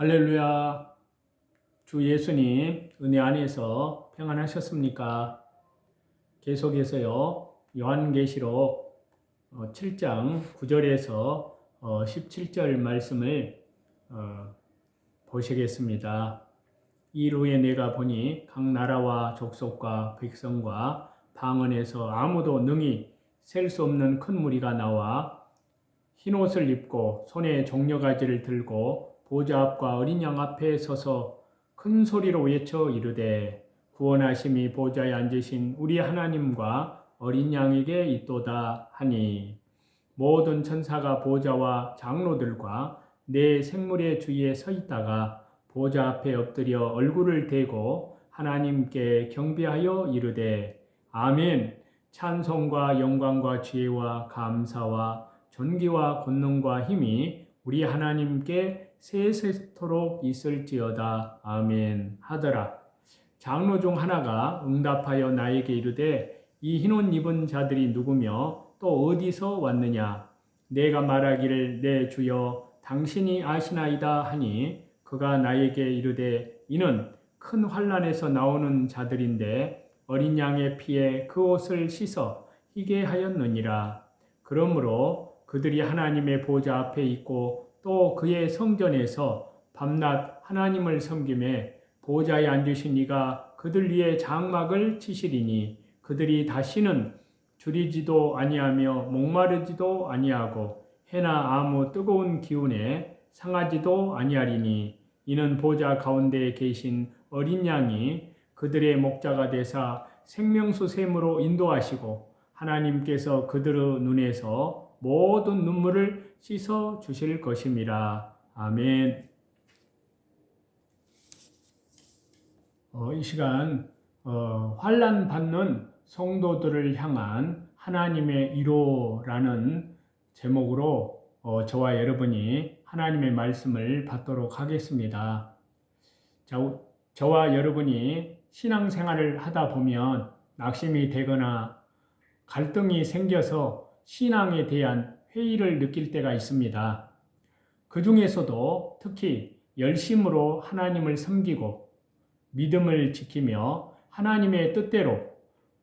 할렐루야. 주 예수님 은혜 안에서 평안하셨습니까? 계속해서요. 요한계시록 7장 9절에서 17절 말씀을 어, 보시겠습니다. 이루에 내가 보니 각 나라와 족속과 백성과 방언에서 아무도 능히 셀 수 없는 큰 무리가 나와 흰 옷을 입고 손에 종려가지를 들고 보좌 앞과 어린 양 앞에 서서 큰 소리로 외쳐 이르되 구원하심이 보좌에 앉으신 우리 하나님과 어린 양에게 있도다 하니 모든 천사가 보좌와 장로들과 내 생물의 주위에 서 있다가 보좌 앞에 엎드려 얼굴을 대고 하나님께 경배하여 이르되 아멘. 찬송과 영광과 지혜와 감사와 존귀와 권능과 힘이 우리 하나님께 세세토록 있을지어다. 아멘. 하더라. 장로 중 하나가 응답하여 나에게 이르되 이 흰옷 입은 자들이 누구며 또 어디서 왔느냐? 내가 말하기를 내 주여 당신이 아시나이다 하니 그가 나에게 이르되 이는 큰 환란에서 나오는 자들인데 어린 양의 피에 그 옷을 씻어 희게 하였느니라. 그러므로 그들이 하나님의 보좌 앞에 있고 또 그의 성전에서 밤낮 하나님을 섬김에 보좌에 앉으신 이가 그들 위에 장막을 치시리니 그들이 다시는 줄이지도 아니하며 목마르지도 아니하고 해나 아무 뜨거운 기운에 상하지도 아니하리니 이는 보좌 가운데에 계신 어린 양이 그들의 목자가 되사 생명수 샘으로 인도하시고 하나님께서 그들의 눈에서 모든 눈물을 씻어 주실 것임이라. 아멘. 어, 이 시간 어, 환란 받는 성도들을 향한 하나님의 위로라는 제목으로 어, 저와 여러분이 하나님의 말씀을 받도록 하겠습니다. 자, 저와 여러분이 신앙생활을 하다 보면 낙심이 되거나 갈등이 생겨서 신앙에 대한 회의를 느낄 때가 있습니다. 그 중에서도 특히 열심으로 하나님을 섬기고 믿음을 지키며 하나님의 뜻대로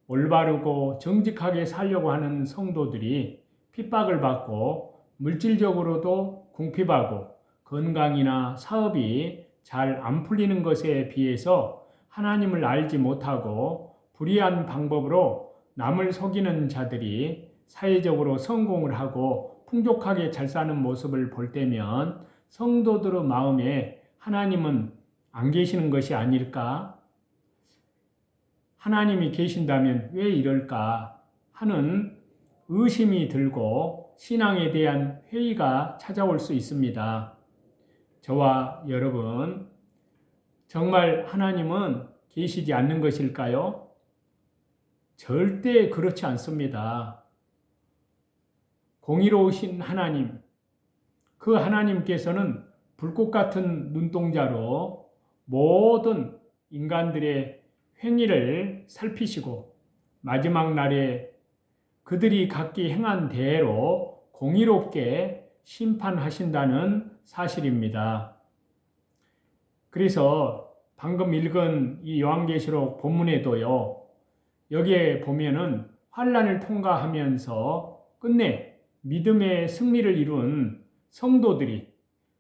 올바르고 정직하게 살려고 하는 성도들이 핍박을 받고 물질적으로도 궁핍하고 건강이나 사업이 잘 안 풀리는 것에 비해서 하나님을 알지 못하고 불의한 방법으로 남을 속이는 자들이 사회적으로 성공을 하고 풍족하게 잘 사는 모습을 볼 때면 성도들의 마음에 하나님은 안 계시는 것이 아닐까? 하나님이 계신다면 왜 이럴까? 하는 의심이 들고 신앙에 대한 회의가 찾아올 수 있습니다. 저와 여러분, 정말 하나님은 계시지 않는 것일까요? 절대 그렇지 않습니다. 공의로우신 하나님, 그 하나님께서는 불꽃 같은 눈동자로 모든 인간들의 행위를 살피시고 마지막 날에 그들이 각기 행한 대로 공의롭게 심판하신다는 사실입니다. 그래서 방금 읽은 이 요한계시록 본문에도요. 여기에 보면은 환란을 통과하면서 끝내 믿음의 승리를 이룬 성도들이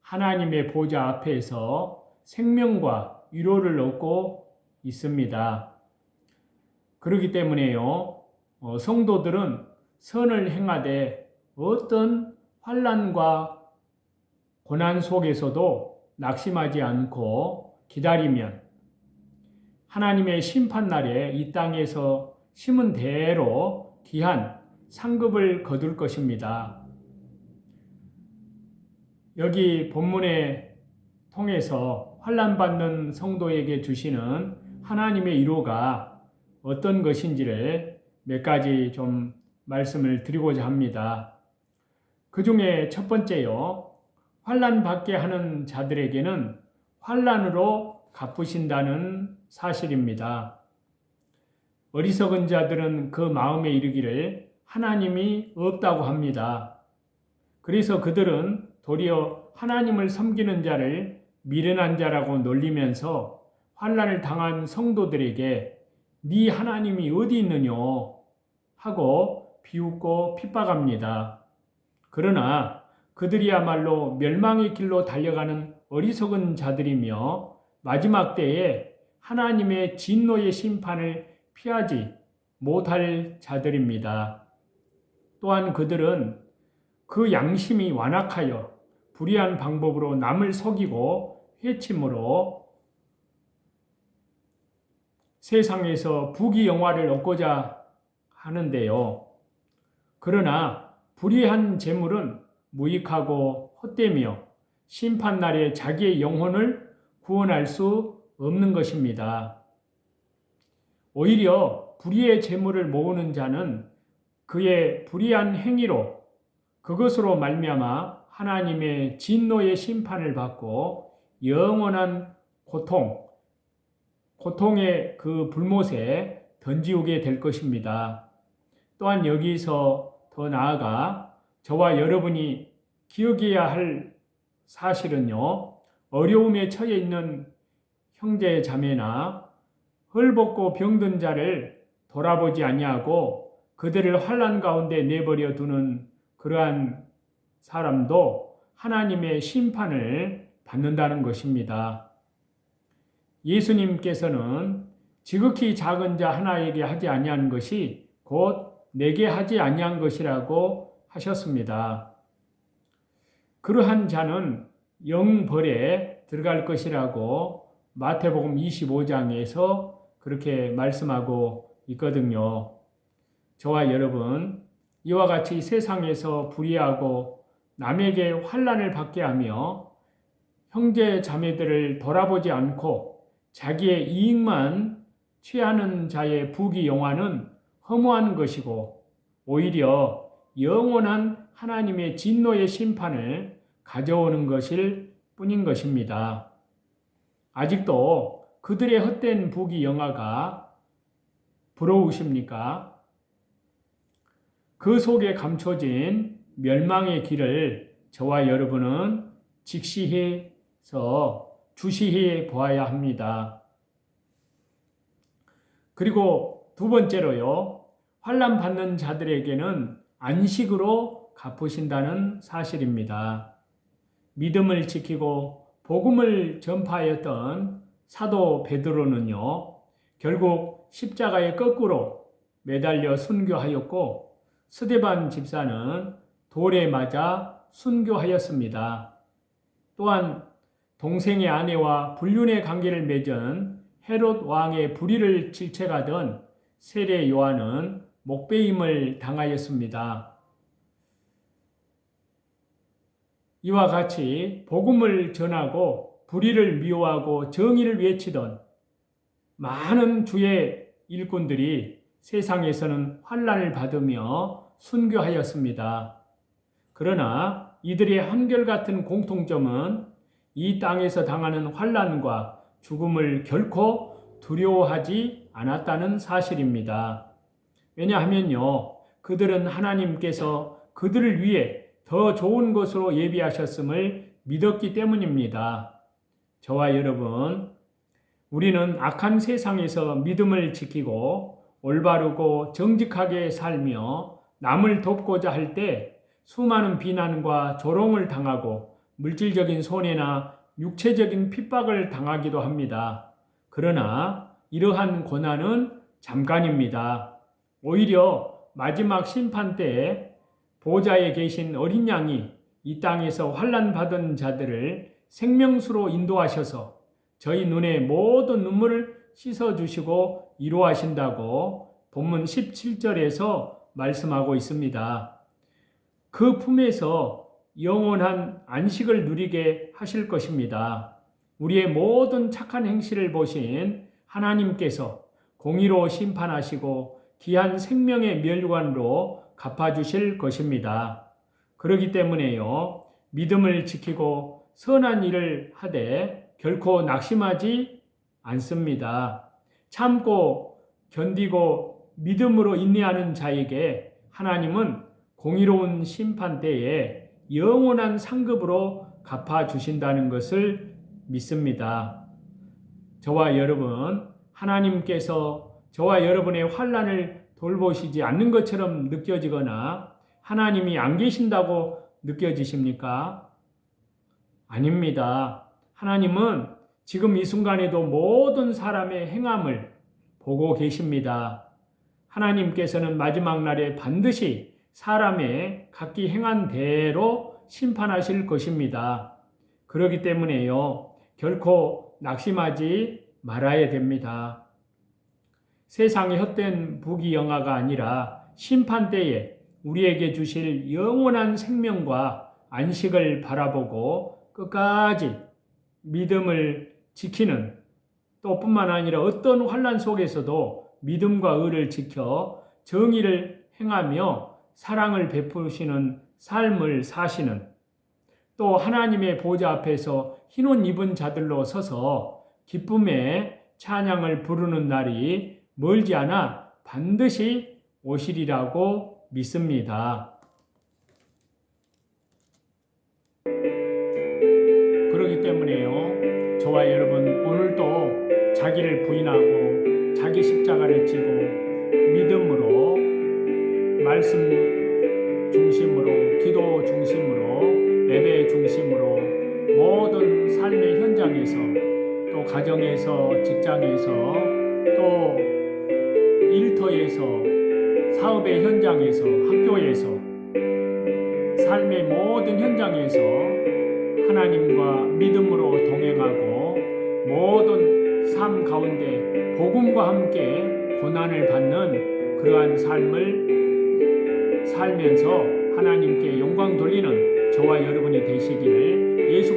하나님의 보좌 앞에서 생명과 위로를 얻고 있습니다. 그렇기 때문에요, 어, 성도들은 선을 행하되 어떤 환란과 고난 속에서도 낙심하지 않고 기다리면 하나님의 심판날에 이 땅에서 심은 대로 귀한 상급을 거둘 것입니다. 여기 본문에 통해서 환란 받는 성도에게 주시는 하나님의 위로가 어떤 것인지를 몇 가지 좀 말씀을 드리고자 합니다. 그 중에 첫 번째요. 환란 받게 하는 자들에게는 환란으로 갚으신다는 사실입니다. 어리석은 자들은 그 마음에 이르기를 하나님이 없다고 합니다. 그래서 그들은 도리어 하나님을 섬기는 자를 미련한 자라고 놀리면서 환란을 당한 성도들에게 네 하나님이 어디 있느뇨 하고 비웃고 핍박합니다. 그러나 그들이야말로 멸망의 길로 달려가는 어리석은 자들이며 마지막 때에 하나님의 진노의 심판을 피하지 못할 자들입니다. 또한 그들은 그 양심이 완악하여 불의한 방법으로 남을 속이고 해침으로 세상에서 부귀 영화를 얻고자 하는데요. 그러나 불의한 재물은 무익하고 헛되며 심판날에 자기의 영혼을 구원할 수 없는 것입니다. 오히려 불의의 재물을 모으는 자는 그의 불의한 행위로 그것으로 말미암아 하나님의 진노의 심판을 받고 영원한 고통, 고통의 그 불못에 던지우게 될 것입니다. 또한 여기서 더 나아가 저와 여러분이 기억해야 할 사실은요, 어려움에 처해 있는 형제 자매나 헐벗고 병든 자를 돌아보지 아니하고 그들을 환란 가운데 내버려 두는 그러한 사람도 하나님의 심판을 받는다는 것입니다. 예수님께서는 지극히 작은 자 하나에게 하지 아니한 것이 곧 내게 하지 아니한 것이라고 하셨습니다. 그러한 자는 영벌에 들어갈 것이라고 마태복음 25장에서 그렇게 말씀하고 있거든요. 저와 여러분, 이와 같이 세상에서 불의하고 남에게 환란을 받게 하며 형제 자매들을 돌아보지 않고 자기의 이익만 취하는 자의 부귀 영화는 허무한 것이고 오히려 영원한 하나님의 진노의 심판을 가져오는 것일 뿐인 것입니다. 아직도 그들의 헛된 부귀 영화가 부러우십니까? 그 속에 감춰진 멸망의 길을 저와 여러분은 직시해서 주시해 보아야 합니다. 그리고 두 번째로요. 환란 받는 자들에게는 안식으로 갚으신다는 사실입니다. 믿음을 지키고 복음을 전파하였던 사도 베드로는요. 결국 십자가에 거꾸로 매달려 순교하였고 스데반 집사는 돌에 맞아 순교하였습니다. 또한 동생의 아내와 불륜의 관계를 맺은 헤롯 왕의 불의를 질책하던 세례 요한은 목배임을 당하였습니다. 이와 같이 복음을 전하고 불의를 미워하고 정의를 외치던 많은 주의 일꾼들이 세상에서는 환란을 받으며 순교하였습니다. 그러나 이들의 한결같은 공통점은 이 땅에서 당하는 환란과 죽음을 결코 두려워하지 않았다는 사실입니다. 왜냐하면요, 그들은 하나님께서 그들을 위해 더 좋은 것으로 예비하셨음을 믿었기 때문입니다. 저와 여러분, 우리는 악한 세상에서 믿음을 지키고 올바르고 정직하게 살며 남을 돕고자 할 때 수많은 비난과 조롱을 당하고 물질적인 손해나 육체적인 핍박을 당하기도 합니다. 그러나 이러한 고난은 잠깐입니다. 오히려 마지막 심판 때에 보좌에 계신 어린 양이 이 땅에서 환란 받은 자들을 생명수로 인도하셔서 저희 눈에 모든 눈물을 씻어 주시고 이루하신다고 본문 17절에서 말씀하고 있습니다. 그 품에서 영원한 안식을 누리게 하실 것입니다. 우리의 모든 착한 행실을 보신 하나님께서 공의로 심판하시고 귀한 생명의 멸관으로 갚아주실 것입니다. 그러기 때문에요, 믿음을 지키고 선한 일을 하되 결코 낙심하지 않습니다. 참고 견디고 믿음으로 인내하는 자에게 하나님은 공의로운 심판 때에 영원한 상급으로 갚아 주신다는 것을 믿습니다. 저와 여러분, 하나님께서 저와 여러분의 환란을 돌보시지 않는 것처럼 느껴지거나 하나님이 안 계신다고 느껴지십니까? 아닙니다. 하나님은 지금 이 순간에도 모든 사람의 행함을 보고 계십니다. 하나님께서는 마지막 날에 반드시 사람의 각기 행한 대로 심판하실 것입니다. 그렇기 때문에요. 결코 낙심하지 말아야 됩니다. 세상의 헛된 부귀 영화가 아니라 심판 때에 우리에게 주실 영원한 생명과 안식을 바라보고 끝까지 믿음을 지키는 또 뿐만 아니라 어떤 환란 속에서도 믿음과 의를 지켜 정의를 행하며 사랑을 베푸시는 삶을 사시는 또 하나님의 보좌 앞에서 흰옷 입은 자들로 서서 기쁨의 찬양을 부르는 날이 멀지 않아 반드시 오시리라고 믿습니다. 그렇기 때문에요. 저와 여러분 오늘도 자기를 부인하고 자기 십자가를 지고 믿음으로 말씀 중심으로 기도 중심으로 예배 중심으로 모든 삶의 현장에서 또 가정에서 직장에서 또 일터에서 사업의 현장에서 학교에서 삶의 모든 현장에서 하나님과 믿음으로 동행하고 모든 삶 가운데 복음과 함께 고난을 받는 그러한 삶을 살면서 하나님께 영광 돌리는 저와 여러분이 되시기를 예수